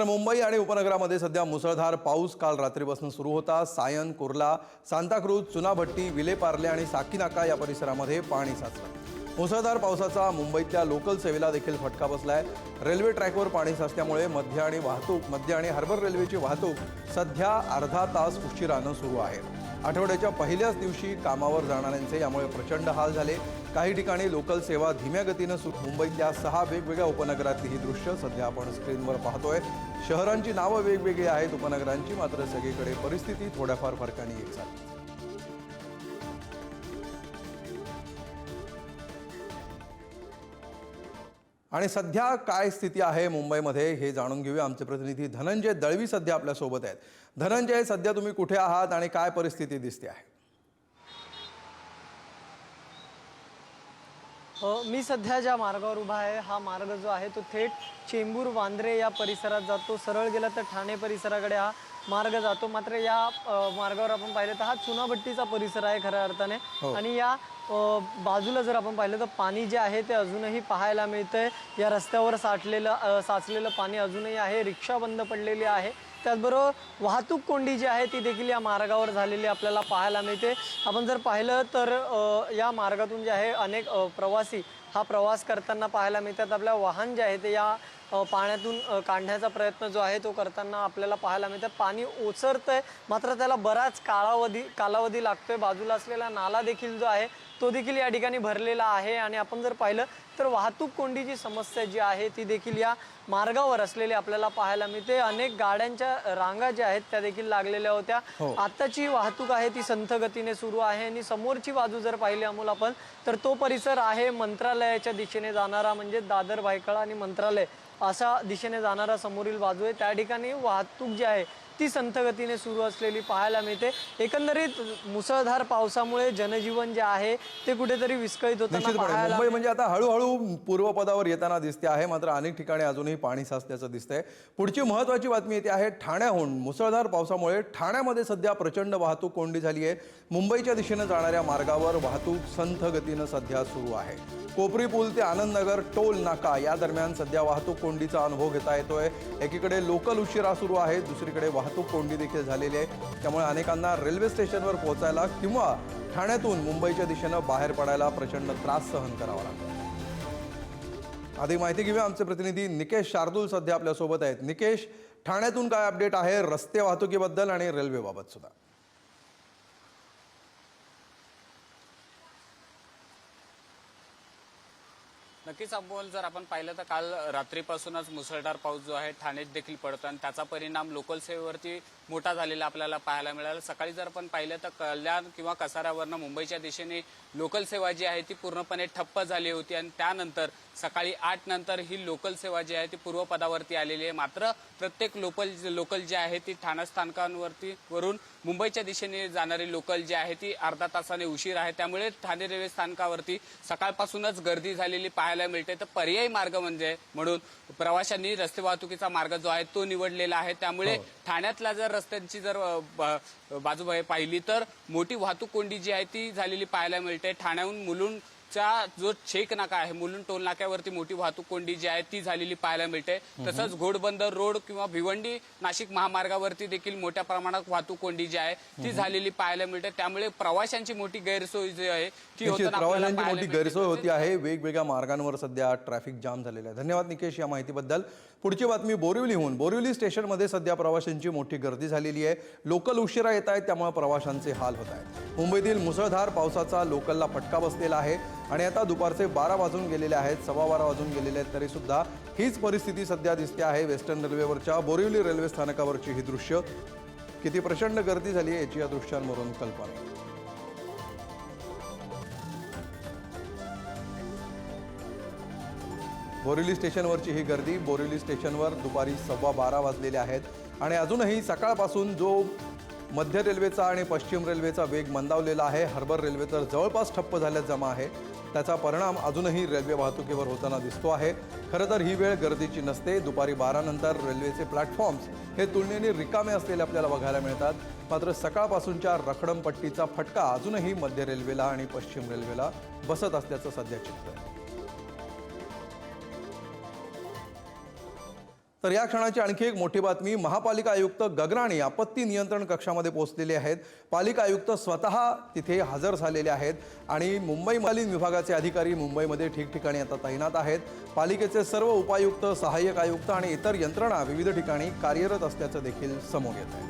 तर मुंबई आणि उपनगरामध्ये सध्या मुसळधार पाऊस काल रात्रीपासून सुरू होता. सायन कुर्ला सांताक्रूज चुनाभट्टी विलेपार्ले आणि साकीनाका या परिसरामध्ये पाणी साचलं. मुसळधार पावसाचा मुंबईतल्या लोकल सेवेला देखील फटका बसलाय. रेल्वे ट्रॅकवर पाणी साचल्यामुळे मध्य आणि वाहतूक मध्य आणि हार्बर रेल्वेची वाहतूक सध्या अर्धा तास उशिरानं सुरू आहे. आठवड्याच्या पहिल्याच दिवशी कामावर जाणाऱ्यांचे यामुळे प्रचंड हाल झाले. काही ठिकाणी लोकल सेवा धीम्या गतीनं सुरू. मुंबईतल्या सहा वेगवेगळ्या उपनगरातली ही दृश्य सध्या आपण स्क्रीनवर पाहतोय. शहरांची नावं वेगवेगळी आहेत उपनगरांची मात्र सगळीकडे परिस्थिती थोड्याफार फरकाने एक झाली आणि सध्या काय स्थिती आहे मुंबईमध्ये हे जाणून घेऊया आमचे प्रतिनिधी धनंजय दळवी सध्या आपल्यासोबत आहेत. धनंजय सध्या तुम्ही कुठे आहात आणि काय परिस्थिती दिसते आहे? अ, मी सध्या ज्या मार्गावर उभा आहे हा मार्ग जो आहे तो थेट चेंबूर वांद्रे या परिसरात जातो. सरळ गेला तर ठाणे परिसराकडे हा मार्ग जातो. मात्र या मार्गावर आपण पाहिलं तर हा चुनाभट्टीचा परिसर आहे खऱ्या अर्थाने. आणि या बाजूला जर आपण पाहिलं तर पाणी जे आहे ते अजूनही पाहायला मिळतंय. या रस्त्यावर साठलेलं साचलेलं पाणी अजूनही आहे. रिक्षा बंद पडलेली आहे. त्याचबरोबर वाहतूक कोंडी जी आहे ती देखील या मार्गावर झालेली आपल्याला पाहायला मिळते. आपण जर पाहिलं तर या मार्गातून जे आहे अनेक प्रवासी हा प्रवास करताना पाहायला मिळतात. आपल्या वाहन जे आहे ते या पाण्यातून काढण्याचा प्रयत्न जो आहे तो करताना आपल्याला पाहायला मिळतं. पाणी ओसरतंय मात्र त्याला बराच कालावधी कालावधी लागतोय. बाजूला असलेला नाला देखील जो आहे तो देखील या ठिकाणी भरलेला आहे. आणि आपण जर पाहिलं तर वाहतूक कोंडीची समस्या जी आहे ती देखील या मार्गावर असलेली आपल्याला पाहायला मिळते. अनेक गाड्यांच्या रांगा ज्या आहेत त्या देखील लागलेल्या होत्या. हो. आताची वाहतूक आहे ती संथ गतीने सुरू आहे आणि समोरची बाजू जर पाहिली अमोल आपण तर तो परिसर आहे मंत्रालयाच्या दिशेने जाणारा म्हणजे दादर भायखळा आणि मंत्रालय अशा दिशेने जाणारा समोरील बाजू आहे. त्या ठिकाणी वाहतूक जी आहे ती संथ गतीने सुरू असलेली पाहायला मिळते. एकंदरीत मुसळधार पावसामुळे जनजीवन जे आहे ते कुठेतरी विस्कळीत होताना मुंबई म्हणजे आता हळूहळू पूर्वपदावर येताना दिसते आहे मात्र अनेक ठिकाणी अजूनही पाणी साचल्याचं दिसतंय. पुढची महत्वाची बातमी येते आहे ठाण्याहून मुसळधार पावसामुळे ठाण्यामध्ये सध्या प्रचंड वाहतूक कोंडी झाली आहे. मुंबईच्या दिशेनं जाणाऱ्या मार्गावर वाहतूक संथ गतीनं सध्या सुरू आहे. कोपरी पूल ते आनंदनगर टोल नाका या दरम्यान सध्या वाहतूक कोंडीचा अनुभव घेता येतोय. एकीकडे लोकल उशिरा सुरू आहे दुसरीकडे वाहतूक वाहतूक कोंडी देखील झालेली आहे. त्यामुळे अनेकांना रेल्वे स्टेशनवर पोहोचायला किंवा ठाण्यातून मुंबईच्या दिशेनं बाहेर पडायला प्रचंड त्रास सहन करावा लागतो. अधिक माहिती घेऊया आमचे प्रतिनिधी निकेश शार्दूल सध्या आपल्यासोबत आहेत. निकेश ठाण्यातून काय अपडेट आहे? रस्ते वाहतुकीबद्दल आणि रेल्वेबाबत सुद्धा. नक्कीच अमोल जर आपण पाहिलं तर काल रात्रीपासूनच मुसळधार पाऊस जो आहे ठाण्यात देखील पडतो आणि त्याचा परिणाम लोकल सेवेवरती मोठा झालेला आपल्याला पाहायला मिळाला. सकाळी जर आपण पाहिलं तर कल्याण किंवा कसाऱ्यावरनं मुंबईच्या दिशेने लोकल सेवा जी आहे ती पूर्णपणे ठप्प झाली होती आणि त्यानंतर सकाळी आठ नंतर ही लोकल सेवा जी आहे ती पूर्वपदावरती आलेली आहे. मात्र प्रत्येक लोकल लोकल जी आहे ती ठाणा स्थानकांवरती वरून मुंबईच्या दिशेने जाणारी लोकल जी आहे ती अर्धा तासाने उशीर आहे. त्यामुळे ठाणे रेल्वे स्थानकावरती सकाळपासूनच गर्दी झालेली पाहायला मिळते. तर पर्यायी मार्ग म्हणजे म्हणून प्रवाशांनी रस्ते वाहतुकीचा मार्ग जो आहे तो निवडलेला आहे. त्यामुळे ठाण्यातल्या जर रस्त्यांची जर बाजू पाहिली तर मोठी वाहतूक कोंडी जी आहे ती झालेली पाहायला मिळते. ठाण्याहून मुलुंडच्या जो छेक नाका आहे मुलुंड टोल नाक्यावरती मोठी वाहतूक कोंडी जी आहे ती झालेली पाहायला मिळते. तसंच घोडबंदर रोड किंवा भिवंडी नाशिक महामार्गावरती देखील मोठ्या प्रमाणात वाहतूक कोंडी जी आहे ती झालेली पाहायला मिळते. त्यामुळे प्रवाशांची मोठी गैरसोय जी आहे ती होताना प्रवाशांची मोठी. गैरसोय होती आहे. वेगवेगळ्या मार्गांवर सध्या ट्रॅफिक जाम झालेलं आहे. धन्यवाद निकेश या माहितीबद्दल. पुढची बातमी बोरिवलीहून बोरिवली स्टेशनमध्ये सध्या प्रवाशांची मोठी गर्दी झालेली आहे. लोकल उशिरा येत आहेत त्यामुळे प्रवाशांचे हाल होत आहेत मुंबईतील मुसळधार पावसाचा लोकलला फटका बसलेला आहे. आणि आता दुपारचे बारा वाजून गेलेले आहेत सव्वा बारा वाजून गेलेले आहेत तरीसुद्धा हीच परिस्थिती सध्या दिसते आहे वेस्टर्न रेल्वेवरच्या बोरिवली रेल्वे स्थानकावरची ही दृश्य. किती प्रचंड गर्दी झाली आहे याची या दृश्यांवरून कल्पना. बोरिवली स्टेशनवरची ही गर्दी बोरिवली स्टेशनवर दुपारी सव्वा बारा वाजलेले आहेत. आणि अजूनही सकाळपासून जो मध्य रेल्वेचा आणि पश्चिम रेल्वेचा वेग मंदावलेला आहे. हार्बर रेल्वे तर जवळपास ठप्प झाल्यात जमा आहे. त्याचा परिणाम अजूनही रेल्वे वाहतुकीवर होताना दिसतो आहे. खरं तर ही वेळ गर्दीची नसते. दुपारी बारानंतर रेल्वेचे प्लॅटफॉर्म्स हे तुलनेने रिकामे असलेले आपल्याला बघायला मिळतात. मात्र सकाळपासूनच्या रखडमपट्टीचा फटका अजूनही मध्य रेल्वेला आणि पश्चिम रेल्वेला बसत असल्याचं सध्या चित्र आहे. तर या क्षणाची आणखी एक मोठी बातमी. महापालिका आयुक्त गगराणी आपत्ती नियंत्रण कक्षामध्ये पोहोचलेले आहेत. पालिका आयुक्त स्वतः तिथे हजर झालेले आहेत आणि मुंबई मालीन विभागाचे अधिकारी मुंबईमध्ये ठिकठिकाणी आता तैनात आहेत. पालिकेचे सर्व उपायुक्त सहाय्यक आयुक्त आणि इतर यंत्रणा विविध ठिकाणी कार्यरत असल्याचं देखील समोर येत आहे.